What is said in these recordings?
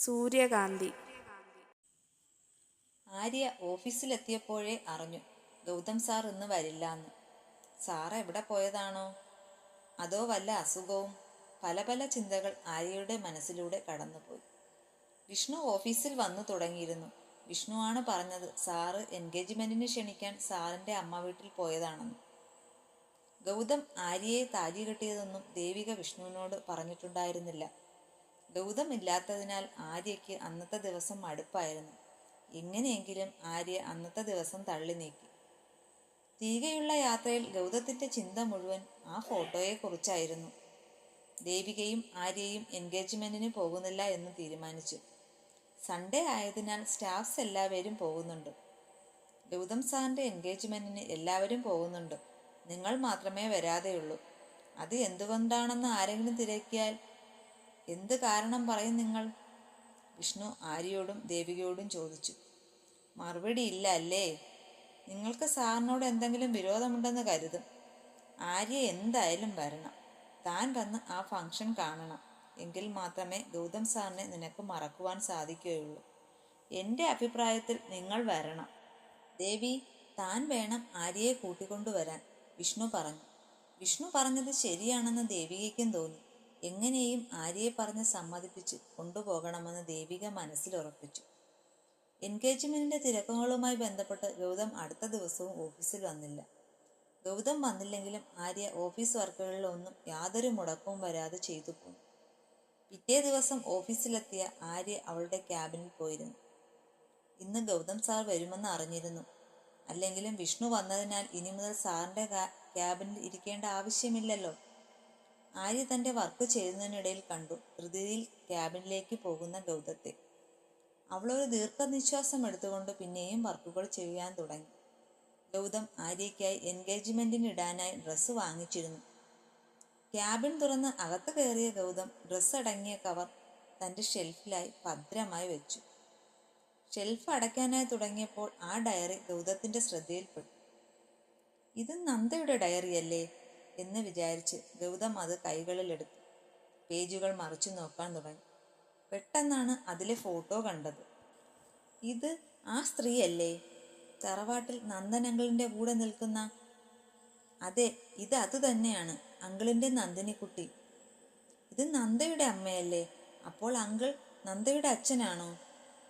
സൂര്യകാന്തി. ആര്യ ഓഫീസിലെത്തിയപ്പോഴേ അറിഞ്ഞു ഗൗതം സാർ ഇന്ന് വരില്ലാന്ന്. സാർ എവിടെ പോയതാണോ? അതോ വല്ല അസുഖവും? പല പല ചിന്തകൾ ആര്യയുടെ മനസ്സിലൂടെ കടന്നുപോയി. വിഷ്ണു ഓഫീസിൽ വന്നു തുടങ്ങിയിരുന്നു. വിഷ്ണുവാണ് പറഞ്ഞത് സാറ് എൻഗേജ്മെന്റിന് ക്ഷണിക്കാൻ സാറിന്റെ അമ്മ വീട്ടിൽ പോയതാണെന്ന്. ഗൗതം ആര്യയെ താലി കെട്ടിയതൊന്നും ദേവിക വിഷ്ണുവിനോട് പറഞ്ഞിട്ടുണ്ടായിരുന്നില്ല. ഗൗതം ഇല്ലാത്തതിനാൽ ആര്യയ്ക്ക് അന്നത്തെ ദിവസം മടുപ്പായിരുന്നു. എങ്ങനെയെങ്കിലും ആര്യ അന്നത്തെ ദിവസം തള്ളി നീക്കി. തിരികെയുള്ള യാത്രയിൽ ഗൗതത്തിന്റെ ചിന്ത മുഴുവൻ ആ ഫോട്ടോയെക്കുറിച്ചായിരുന്നു. ദേവികയും ആര്യയും എൻഗേജ്മെന്റിന് പോകുന്നില്ല എന്ന് തീരുമാനിച്ചു. സൺഡേ ആയതിനാൽ സ്റ്റാഫ്സ് എല്ലാവരും പോകുന്നുണ്ട്. ഗൗതം സാറിന്റെ എൻഗേജ്മെന്റിന് എല്ലാവരും പോകുന്നുണ്ട്. നിങ്ങൾ മാത്രമേ വരാതെയുള്ളൂ. അത് എന്തുകൊണ്ടാണെന്ന് ആരെങ്കിലും തിരക്കിയാൽ എന്ത് കാരണം പറയും നിങ്ങൾ? വിഷ്ണു ആര്യയോടും ദേവികയോടും ചോദിച്ചു. മറുപടി ഇല്ല അല്ലേ? നിങ്ങൾക്ക് സാറിനോട് എന്തെങ്കിലും വിരോധമുണ്ടെന്ന് കരുതും. ആര്യ എന്തായാലും വരണം. താൻ വന്ന് ആ ഫംഗ്ഷൻ കാണണം. എങ്കിൽ മാത്രമേ ഗൗതം സാറിനെ നിനക്ക് മറക്കുവാൻ സാധിക്കുകയുള്ളൂ. എന്റെ അഭിപ്രായത്തിൽ നിങ്ങൾ വരണം. ദേവി താൻ വേണം ആര്യയെ കൂട്ടിക്കൊണ്ടുവരാൻ വിഷ്ണു പറഞ്ഞു. വിഷ്ണു പറഞ്ഞത് ശരിയാണെന്ന് ദേവികയ്ക്കും തോന്നി. എങ്ങനെയും ആര്യയെ പറഞ്ഞ് സമ്മതിപ്പിച്ച് കൊണ്ടുപോകണമെന്ന് ദേവിക മനസ്സിലുറപ്പിച്ചു എൻഗേജ്മെന്റിന്റെ തിരക്കുകളുമായി ബന്ധപ്പെട്ട് ഗൗതം അടുത്ത ദിവസവും ഓഫീസിൽ വന്നില്ല. ഗൗതം വന്നില്ലെങ്കിലും ആര്യ ഓഫീസ് വർക്കുകളിൽ ഒന്നും യാതൊരു മുടക്കവും വരാതെ ചെയ്തു പോന്നു. പിറ്റേ ദിവസം ഓഫീസിലെത്തിയ ആര്യ അവളുടെ ക്യാബിനിൽ പോയിരുന്നു. ഇന്ന് ഗൗതം സാർ വരുമെന്ന് അറിഞ്ഞിരുന്നു. അല്ലെങ്കിലും വിഷ്ണു വന്നതിനാൽ ഇനി മുതൽ സാറിന്റെ ക്യാബിനിൽ ഇരിക്കേണ്ട ആവശ്യമില്ലല്ലോ. ആര്യ തന്റെ വർക്ക് ചെയ്യുന്നതിനിടയിൽ കണ്ടു ധൃതിയിൽ ക്യാബിനിലേക്ക് പോകുന്ന ഗൗതത്തെ. അവളൊരു ദീർഘനിശ്വാസം എടുത്തുകൊണ്ട് പിന്നെയും വർക്കുകൾ ചെയ്യാൻ തുടങ്ങി. ഗൗതം ആര്യയ്ക്കായി എൻഗേജ്മെന്റിന് ഇടാനായി ഡ്രസ്സ് വാങ്ങിച്ചിരുന്നു. ക്യാബിൻ തുറന്ന് അകത്ത് കയറിയ ഗൗതം ഡ്രസ്സ് അടങ്ങിയ കവർ തന്റെ ഷെൽഫിലായി ഭദ്രമായി വെച്ചു. ഷെൽഫ് അടയ്ക്കാനായി തുടങ്ങിയപ്പോൾ ആ ഡയറി ഗൗതത്തിന്റെ ശ്രദ്ധയിൽപ്പെട്ടു. ഇത് നന്ദയുടെ ഡയറിയല്ലേ? എന്ന് വിചാരിച്ച് ഗൗതം അത് കൈകളിലെടുത്തു. പേജുകൾ മറിച്ചു നോക്കാൻ തുടങ്ങി. പെട്ടെന്നാണ് അതിലെ ഫോട്ടോ കണ്ടത്. ഇത് ആ സ്ത്രീയല്ലേ? തറവാട്ടിൽ നന്ദനങ്കിളിന്റെ കൂടെ നിൽക്കുന്ന അതെ ഇത് അത് തന്നെയാണ്. അങ്കിളിന്റെ നന്ദിനിക്കുട്ടി. ഇത് നന്ദയുടെ അമ്മയല്ലേ? അപ്പോൾ അങ്കിൾ നന്ദയുടെ അച്ഛനാണോ?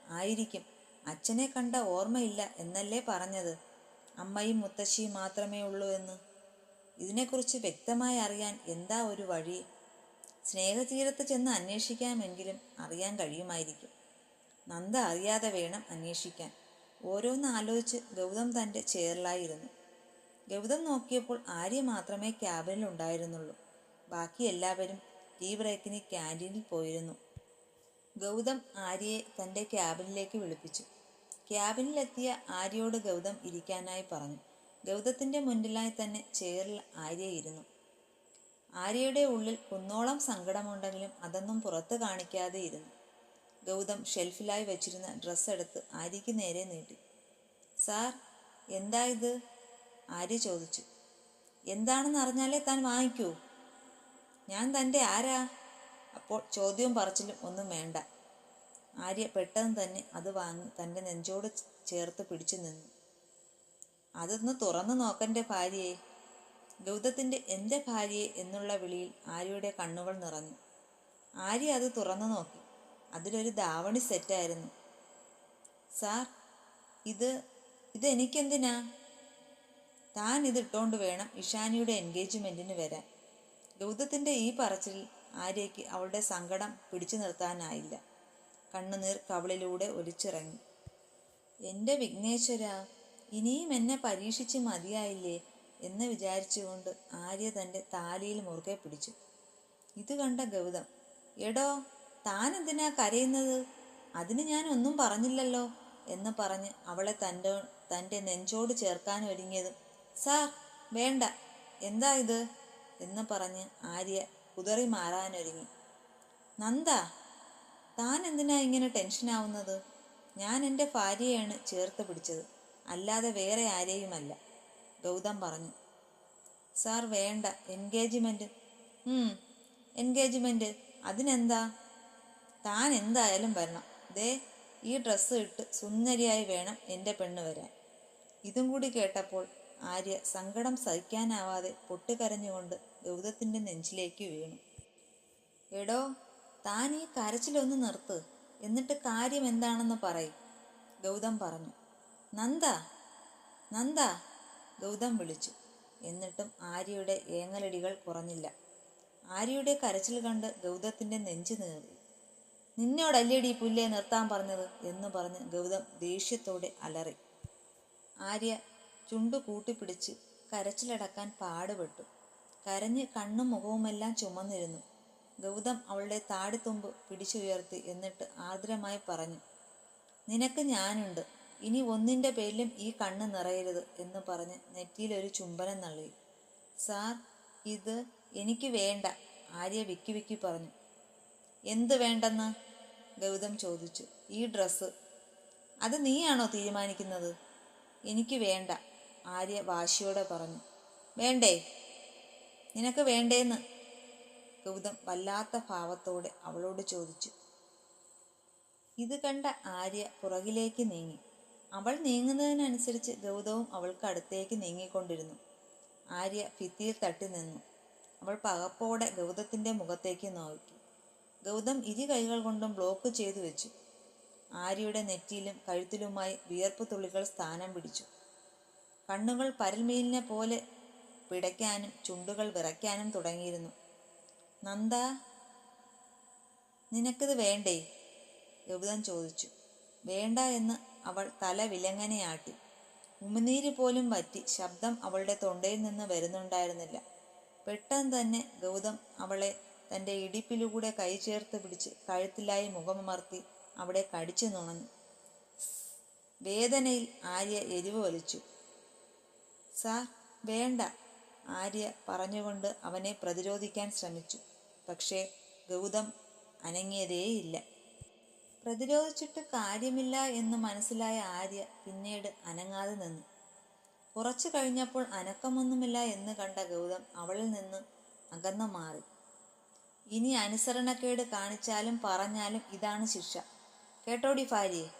ആയിരിക്കും. അച്ഛനെ കണ്ട ഓർമ്മയില്ല എന്നല്ലേ പറഞ്ഞത്? അമ്മയും മുത്തശ്ശിയും മാത്രമേ ഉള്ളൂ എന്ന്. ഇതിനെക്കുറിച്ച് വ്യക്തമായി അറിയാൻ എന്താ ഒരു വഴി? സ്നേഹതീരത്ത് ചെന്ന് അന്വേഷിക്കാമെങ്കിലും അറിയാൻ കഴിയുമായിരിക്കും. നന്ദ അറിയാതെ വേണം അന്വേഷിക്കാൻ. ഓരോന്ന് ആലോചിച്ച് ഗൗതം തന്റെ ചെയറിലായിരുന്നു. ഗൗതം നോക്കിയപ്പോൾ ആര്യ മാത്രമേ ക്യാബിനിൽ ഉണ്ടായിരുന്നുള്ളൂ. ബാക്കി എല്ലാവരും ടീ ബ്രേക്കിന് ക്യാന്റീനിൽ പോയിരുന്നു. ഗൗതം ആര്യയെ തന്റെ ക്യാബിനിലേക്ക് വിളിപ്പിച്ചു. ക്യാബിനിലെത്തിയ ആര്യയോട് ഗൗതം ഇരിക്കാനായി പറഞ്ഞു. ഗൗതത്തിന്റെ മുന്നിലായി തന്നെ ചേറിൽ ആര്യ ഇരുന്നു. ആര്യയുടെ ഉള്ളിൽ ഒന്നോളം സങ്കടമുണ്ടെങ്കിലും അതൊന്നും പുറത്ത് കാണിക്കാതെ ഇരുന്നു. ഗൗതം ഷെൽഫിലായി വെച്ചിരുന്ന ഡ്രസ്സ് എടുത്ത് ആര്യയ്ക്ക് നേരെ നീട്ടി. സാർ എന്താ ഇത്? ആര്യ ചോദിച്ചു. എന്താണെന്ന് അറിഞ്ഞാലേ താൻ വാങ്ങിക്കൂ. ഞാൻ തന്റെ ആരാ? അപ്പോൾ ചോദ്യവും പറച്ചിലും ഒന്നും വേണ്ട. ആര്യ പെട്ടെന്ന് തന്നെ അത് വാങ്ങി തന്റെ നെഞ്ചോട് ചേർത്ത് പിടിച്ചു നിന്നു. അതൊന്ന് തുറന്നു നോക്കന്റെ ഭാര്യയെ. ഗൗതത്തിന്റെ എന്റെ ഭാര്യയെ എന്നുള്ള വിളിയിൽ ആര്യയുടെ കണ്ണുകൾ നിറഞ്ഞു. ആര്യ അത് തുറന്നു നോക്കി. അതിലൊരു ധാവണി സെറ്റായിരുന്നു. സാർ ഇത് ഇതെനിക്കെന്തിനാ? താൻ ഇത് ഇട്ടുകൊണ്ട് വേണം ഇഷാനിയുടെ എൻഗേജ്മെന്റിന് വരാൻ. ഗൗതത്തിന്റെ ഈ പറച്ചിലിൽ ആര്യയ്ക്ക് അവളുടെ സങ്കടം പിടിച്ചു നിർത്താനായില്ല. കണ്ണുനീർ കവളിലൂടെ ഒലിച്ചിറങ്ങി. എന്റെ വിഘ്നേശ്വര ഇനിയും എന്നെ പരീക്ഷിച്ച് മതിയായില്ലേ എന്ന് വിചാരിച്ചുകൊണ്ട് ആര്യ തന്റെ താലിയിൽ മുറുകെ പിടിച്ചു. ഇത് കണ്ട ഗൗതം എടോ താൻ എന്തിനാ കരയുന്നത്? അതിന് ഞാൻ ഒന്നും പറഞ്ഞില്ലല്ലോ എന്ന് പറഞ്ഞ് അവളെ തന്റെ തന്റെ നെഞ്ചോട് ചേർക്കാൻ ഒരുങ്ങിയതും. സാർ വേണ്ട എന്താ ഇത്? എന്ന് പറഞ്ഞ് ആര്യ കുതറി മാറാനൊരുങ്ങി. നന്ദ താൻ എന്തിനാ ഇങ്ങനെ ടെൻഷനാവുന്നത്? ഞാൻ എന്റെ ഭാര്യയാണ് ചേർത്ത് പിടിച്ചത്. അല്ലാതെ വേറെ ആരെയുമല്ല. ഗൗതം പറഞ്ഞു. സാർ വേണ്ട എൻഗേജ്മെന്റ് എൻഗേജ്മെന്റ് അതിനെന്താ? താൻ എന്തായാലും വരണം. ദേ ഈ ഡ്രസ്സ് ഇട്ട് സുന്ദരിയായി വേണം എന്റെ പെണ്ണ് വരാൻ. ഇതും കൂടി കേട്ടപ്പോൾ ആര്യ സങ്കടം സഹിക്കാനാവാതെ പൊട്ടിക്കരഞ്ഞുകൊണ്ട് ഗൗതത്തിന്റെ നെഞ്ചിലേക്ക് വീണു. എടോ താൻ ഈ കരച്ചിലൊന്ന് നിർത്ത്. എന്നിട്ട് കാര്യം എന്താണെന്ന് പറയും ഗൗതം പറഞ്ഞു. നന്ദ നന്ദ ഗൗതം വിളിച്ചു. എന്നിട്ടും ആര്യയുടെ ഏങ്ങലടികൾ കുറഞ്ഞില്ല. ആര്യയുടെ കരച്ചിൽ കണ്ട് ഗൗതത്തിന്റെ നെഞ്ചു നീറി. നിന്നോടല്ലേടി പുല്ലേ നിർത്താൻ പറഞ്ഞത്? എന്ന് പറഞ്ഞ് ഗൗതം ദേഷ്യത്തോടെ അലറി. ആര്യ ചുണ്ടു കൂട്ടിപ്പിടിച്ച് കരച്ചിലടക്കാൻ പാടുപെട്ടു. കരഞ്ഞ് കണ്ണും മുഖവുമെല്ലാം ചുമന്നിരുന്നു. ഗൗതം അവളുടെ താടിത്തുമ്പ് പിടിച്ചുയർത്തി എന്നിട്ട് ആർദ്രമായി പറഞ്ഞു നിനക്ക് ഞാനുണ്ട്. ഇനി ഒന്നിന്റെ പേരിലും ഈ കണ്ണ് നിറയരുത് എന്ന് പറഞ്ഞ് നെറ്റിയിലൊരു ചുംബനം നൽകി സാർ ഇത് എനിക്ക് വേണ്ട ആര്യ വിക്കി വിക്കി പറഞ്ഞു. എന്ത് വേണ്ടെന്ന്? ഗൗതം ചോദിച്ചു. ഈ ഡ്രസ്സ്. അത് നീയാണോ തീരുമാനിക്കുന്നത്? എനിക്ക് വേണ്ട ആര്യ വാശിയോടെ പറഞ്ഞു. വേണ്ടേ? നിനക്ക് വേണ്ടേന്ന്? ഗൗതം വല്ലാത്ത ഭാവത്തോടെ അവളോട് ചോദിച്ചു. ഇത് കണ്ട ആര്യ പുറകിലേക്ക് നീങ്ങി. അവൾ നീങ്ങുന്നതിനനുസരിച്ച് ഗൗതവും അവൾക്ക് അടുത്തേക്ക് നീങ്ങിക്കൊണ്ടിരുന്നു. ആര്യ ഭിത്തിയിൽ തട്ടി നിന്നു. അവൾ പകപ്പോടെ ഗൗതത്തിന്റെ മുഖത്തേക്ക് നോക്കി. ഗൗതം ഇരു കൈകൾ കൊണ്ടും ബ്ലോക്ക് ചെയ്തു വെച്ചു. ആര്യയുടെ നെറ്റിയിലും കഴുത്തിലുമായി വിയർപ്പ് തുള്ളികൾ സ്ഥാനം പിടിച്ചു. കണ്ണുകൾ പരൽമീലിനെ പോലെ പിടയ്ക്കാനും ചുണ്ടുകൾ വിറയ്ക്കാനും തുടങ്ങിയിരുന്നു. നന്ദ നിനക്കിത് വേണ്ടേ? ഗൗതം ചോദിച്ചു. വേണ്ട എന്ന് അവൾ തല വിലങ്ങനെയാട്ടി. ഉമിനീര് പോലും വറ്റി ശബ്ദം അവളുടെ തൊണ്ടയിൽ നിന്ന് വരുന്നുണ്ടായിരുന്നില്ല. പെട്ടെന്ന് തന്നെ ഗൗതം അവളെ തന്റെ ഇടിപ്പിലൂടെ കൈ ചേർത്ത് പിടിച്ച് കഴുത്തിലായി മുഖമമർത്തി അവിടെ കടിച്ചു നുണഞ്ഞു. വേദനയിൽ ആര്യ എരിവ് വലിച്ചു. സാർ വേണ്ട ആര്യ പറഞ്ഞുകൊണ്ട് അവനെ പ്രതിരോധിക്കാൻ ശ്രമിച്ചു. പക്ഷേ ഗൗതം അനങ്ങിയതേയില്ല. പ്രതിരോധിച്ചിട്ട് കാര്യമില്ല എന്ന് മനസ്സിലായ ആര്യ പിന്നീട് അനങ്ങാതെ നിന്നു. കുറച്ചു കഴിഞ്ഞപ്പോൾ അനക്കമൊന്നുമില്ല എന്ന് കണ്ട ഗൗതം അവളിൽ നിന്ന് അകന്നു മാറി. ഇനി അനുസരണക്കേട് കാണിച്ചാലും പറഞ്ഞാലും ഇതാണ് ശിക്ഷ. കേട്ടോടി ഭാര്യയെ?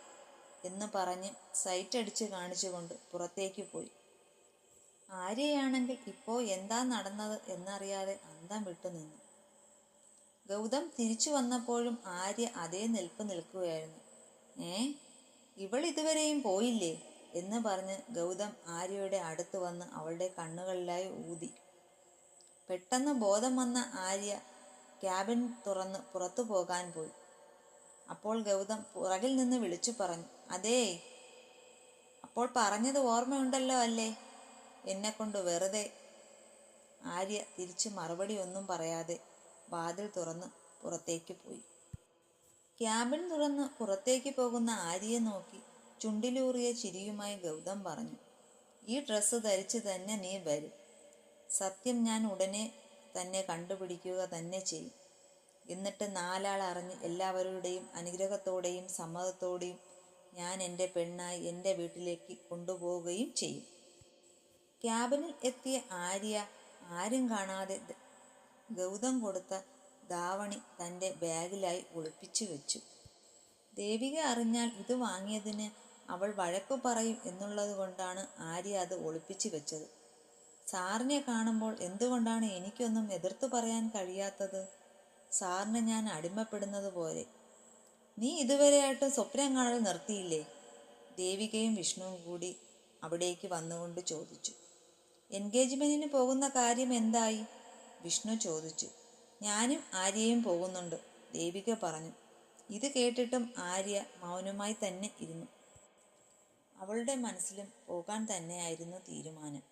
എന്ന് പറഞ്ഞ് സൈറ്റടിച്ച് കാണിച്ചുകൊണ്ട് പുറത്തേക്ക് പോയി. ആര്യയാണെങ്കിൽ ഇപ്പോൾ എന്താ നടന്നത് എന്നറിയാതെ അന്തം വിട്ടു നിന്നു ഗൗതം തിരിച്ചു വന്നപ്പോഴും ആര്യ അതേ നിൽപ്പ് നിൽക്കുകയായിരുന്നു. ഏ ഇവൾ ഇതുവരെയും പോയില്ലേ? എന്ന് പറഞ്ഞ് ഗൗതം ആര്യയുടെ അടുത്ത് വന്ന് അവളുടെ കണ്ണുകളിലായി ഊതി. പെട്ടെന്ന് ബോധം വന്ന ആര്യ ക്യാബിൻ തുറന്ന് പുറത്തു പോകാൻ പോയി. അപ്പോൾ ഗൗതം പുറകിൽ നിന്ന് വിളിച്ചു പറഞ്ഞു അതേ അപ്പോൾ പറഞ്ഞത് ഓർമ്മയുണ്ടല്ലോ അല്ലേ? എന്നെ കൊണ്ട് വെറുതെ. ആര്യ തിരിച്ച് മറുപടി ഒന്നും പറയാതെ വാതിൽ തുറന്ന് പുറത്തേക്ക് പോയി. ക്യാബിൻ തുറന്ന് പുറത്തേക്ക് പോകുന്ന ആര്യയെ നോക്കി ചുണ്ടിലൂറിയ ചിരിയുമായി ഗൗതം പറഞ്ഞു ഈ ഡ്രസ്സ് ധരിച്ച് തന്നെ നീ വരും. സത്യം ഞാൻ ഉടനെ തന്നെ കണ്ടുപിടിക്കുക തന്നെ ചെയ്യും. എന്നിട്ട് നാലാൾ അറിഞ്ഞ് എല്ലാവരുടെയും അനുഗ്രഹത്തോടെയും സമ്മതത്തോടെയും ഞാൻ എന്റെ പെണ്ണായി എന്റെ വീട്ടിലേക്ക് കൊണ്ടുപോവുകയും ചെയ്യും. ക്യാബിനിൽ എത്തിയ ആര്യ ആരും കാണാതെ ഗൗതം കൊടുത്ത ദാവണി തന്റെ ബാഗിലായി ഒളിപ്പിച്ചു വെച്ചു. ദേവിക അറിഞ്ഞാൽ ഇത് വാങ്ങിയതിന് അവൾ വഴക്കു പറയും എന്നുള്ളത് കൊണ്ടാണ് ആര്യ അത് ഒളിപ്പിച്ചു വെച്ചത്. സാറിനെ കാണുമ്പോൾ എന്തുകൊണ്ടാണ് എനിക്കൊന്നും എതിർത്തു പറയാൻ കഴിയാത്തത്? സാറിന് ഞാൻ അടിമപ്പെടുന്നത് പോലെ. നീ ഇതുവരെയായിട്ട് സ്വപ്നം കാണൽ നിർത്തിയില്ലേ? ദേവികയും വിഷ്ണുവും കൂടി അവിടേക്ക് വന്നുകൊണ്ട് ചോദിച്ചു. എൻഗേജ്മെന്റിന് പോകുന്ന കാര്യം എന്തായി? വിഷ്ണു ചോദിച്ചു. ഞാനും ആര്യയും പോകുന്നുണ്ട് ദേവിക പറഞ്ഞു. ഇത് കേട്ടിട്ടും ആര്യ മൗനമായി തന്നെ ഇരുന്നു. അവളുടെ മനസ്സിലും പോകാൻ തന്നെയായിരുന്നു തീരുമാനം.